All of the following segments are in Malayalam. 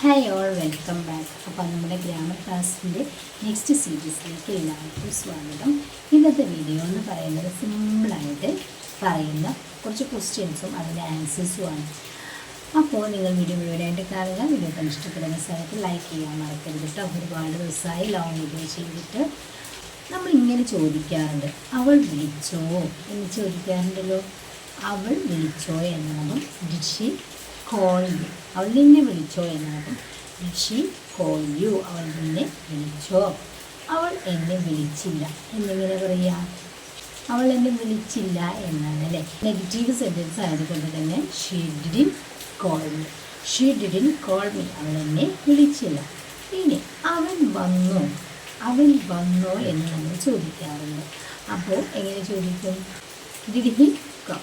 ഹായ് ഓൾ വെൽക്കം ബാക്ക് അപ്പോൾ നമ്മുടെ ഗ്രാമർ ക്ലാസ്സിന്റെ നെക്സ്റ്റ് സീരീസിലേക്ക് എല്ലാവർക്കും സ്വാഗതം. ഇന്നത്തെ വീഡിയോ എന്ന് പറയുന്നത് സിമ്പിളായിട്ട് പറയുന്ന കുറച്ച് ക്വസ്റ്റ്യൻസും അതിന്റെ ആൻസേഴ്സും ആണ്. അപ്പോൾ നിങ്ങൾ വീഡിയോ മുഴുവനായിട്ട് കാണുക. വീഡിയോ ഇഷ്ടപ്പെടുന്ന സ്ഥലത്ത് ലൈക്ക് ചെയ്യാൻ മറക്കരുത് കേട്ടോ. ഒരുപാട് ദിവസമായി ലോങ് വീഡിയോ ചെയ്തിട്ട് നമ്മൾ ഇങ്ങനെ ചോദിക്കാറുണ്ട്. അവൾ വിളിച്ചോ? എന്ന് ചോദിക്കാറുണ്ടല്ലോ. അവൾ വിളിച്ചോ എന്നാണ് ഡിഡ് യു. അവൾ നിന്നെ വിളിച്ചോ എന്നാകും ഋഷി ഷി കോൾ യു. അവൾ നിന്നെ വിളിച്ചോ. അവൾ എന്നെ വിളിച്ചില്ല. എന്നിങ്ങനെ പറയാ? അവൾ എന്നെ വിളിച്ചില്ല എന്നാണ് അല്ലേ? നെഗറ്റീവ് സെന്റൻസ് ആയതുകൊണ്ട് തന്നെ she didn't call me she didn't call me അവൾ എന്നെ വിളിച്ചില്ല. ഇനി അവൻ വന്നോ? അവൻ വന്നോ എന്ന് നമ്മൾ ചോദിക്കാറുണ്ട്. അപ്പോൾ എങ്ങനെ ചോദിക്കും? Did he come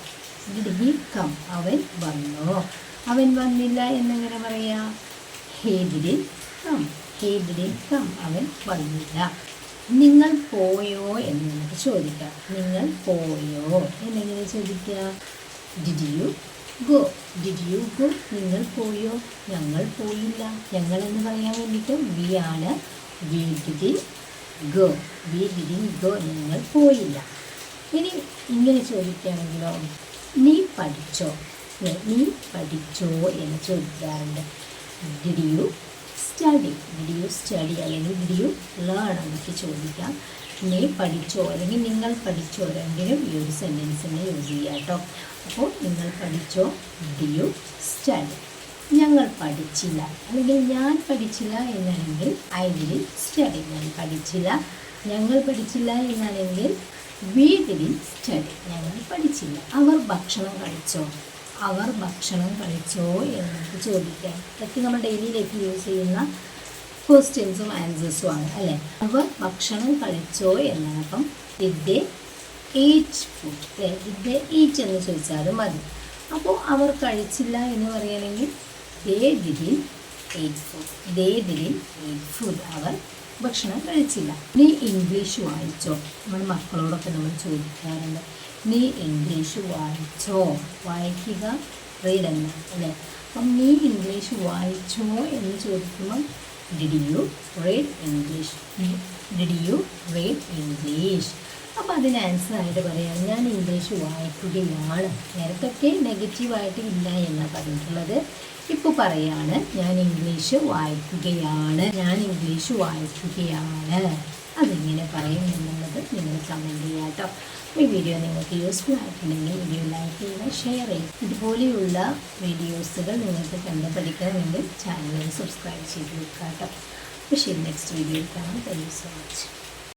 did he come അവൻ വന്നോ? അവൻ വന്നില്ല എന്നെങ്ങനെ പറയാം? ഹേ കം ഹേ കം അവൻ വന്നില്ല. നിങ്ങൾ പോയോ എന്ന് നമുക്ക് ചോദിക്കാം. നിങ്ങൾ പോയോ എന്നെങ്ങനെ ചോദിക്കുക did you go did you go നിങ്ങൾ പോയോ? ഞങ്ങൾ പോയില്ല. ഞങ്ങൾ എന്ന് പറയാൻ വേണ്ടിയിട്ട് വി ആണ്. We didn't go we didn't go നിങ്ങൾ പോയില്ല. ഇനി ഇങ്ങനെ ചോദിക്കുകയാണെങ്കിലോ നീ പഠിച്ചോ? നീ പഠിച്ചോ എന്ന് ചോദിക്കാറുണ്ട്. Did you study did you study അല്ലെങ്കിൽ ഡിഡ് യു ലേൺ എന്നൊക്കെ ചോദിക്കാം. നീ പഠിച്ചോ? അല്ലെങ്കിൽ നിങ്ങൾ പഠിച്ചോ? രണ്ടിനും ഈ ഒരു സെന്റൻസിനെ യൂസ് ചെയ്യുക കേട്ടോ അപ്പോൾ നിങ്ങൾ പഠിച്ചോ? ഡിഡ് സ്റ്റഡി ഞങ്ങൾ പഠിച്ചില്ല. അല്ലെങ്കിൽ ഞാൻ പഠിച്ചില്ല എന്നാണെങ്കിൽ ഐ ഡിൽ സ്റ്റഡി ഞാൻ പഠിച്ചില്ല. ഞങ്ങൾ പഠിച്ചില്ല എന്നാണെങ്കിൽ വീട്ടിൽ സ്റ്റഡി ഞങ്ങൾ പഠിച്ചില്ല. അവർ ഭക്ഷണം കഴിച്ചോ? അവർ ഭക്ഷണം കഴിച്ചോ എന്ന് നമുക്ക് ചോദിക്കാം. ഇതൊക്കെ നമ്മൾ ഡെയിലി ലൈഫിൽ യൂസ് ചെയ്യുന്ന ക്വസ്റ്റ്യൻസും ആൻസേഴ്സും ആണ് അല്ലേ? അവർ ഭക്ഷണം കഴിച്ചോ എന്നാണ്. അപ്പം ഡിഡ് ഈറ്റ് ഫുഡ് അല്ലേ? ഡിഡ് ഈറ്റ് എന്ന് ചോദിച്ചാലും മതി. അപ്പോൾ അവർ കഴിച്ചില്ല എന്ന് പറയുകയാണെങ്കിൽ ദേ ദിലിൻ ഈറ്റ് ഫുഡ് ദേ ദിലിൻ ഈറ്റ് ഫുഡ് അവർ ഭക്ഷണം കഴിച്ചില്ല. ഇനി ഇംഗ്ലീഷ് വായിച്ചോ. നമ്മൾ മക്കളോടൊക്കെ നമ്മൾ ചോദിക്കാറുണ്ട്. നീ ഇംഗ്ലീഷ് വായിച്ചോ? വായിക്കുക? റീഡ് എന്ന അല്ലേ? അപ്പം നീ ഇംഗ്ലീഷ് വായിച്ചോ എന്ന് ചോദിക്കുമ്പോൾ did you read English did you read English അപ്പോൾ അതിന് ആൻസർ ആയിട്ട് പറയാം. ഞാൻ ഇംഗ്ലീഷ് വായിക്കുകയാണ്. നേരത്തെ നെഗറ്റീവായിട്ട് ഇല്ല എന്നാണ് പറഞ്ഞിട്ടുള്ളത്. പറയാണ്. ഞാൻ ഇംഗ്ലീഷ് വായിക്കുകയാണ്. ഞാൻ ഇംഗ്ലീഷ് വായിക്കുകയാണ്. അതെങ്ങനെ പറയും എന്നുള്ളത് നിങ്ങൾ കമന്റ് ചെയ്യാം കേട്ടോ. ഈ വീഡിയോ നിങ്ങൾക്ക് യൂസ്ഫുൾ ആയിട്ടുണ്ടെങ്കിൽ വീഡിയോ ലൈക്ക് ചെയ്യുക ഷെയർ ചെയ്യുക. ഇതുപോലെയുള്ള വീഡിയോസുകൾ നിങ്ങൾക്ക് കണ്ട് പഠിക്കണമെങ്കിൽ ചാനൽ സബ്സ്ക്രൈബ് ചെയ്ത് വെക്കാം കേട്ടോ. അപ്പോൾ ശരി നെക്സ്റ്റ് വീഡിയോയിൽ കാണാം. Thank you so much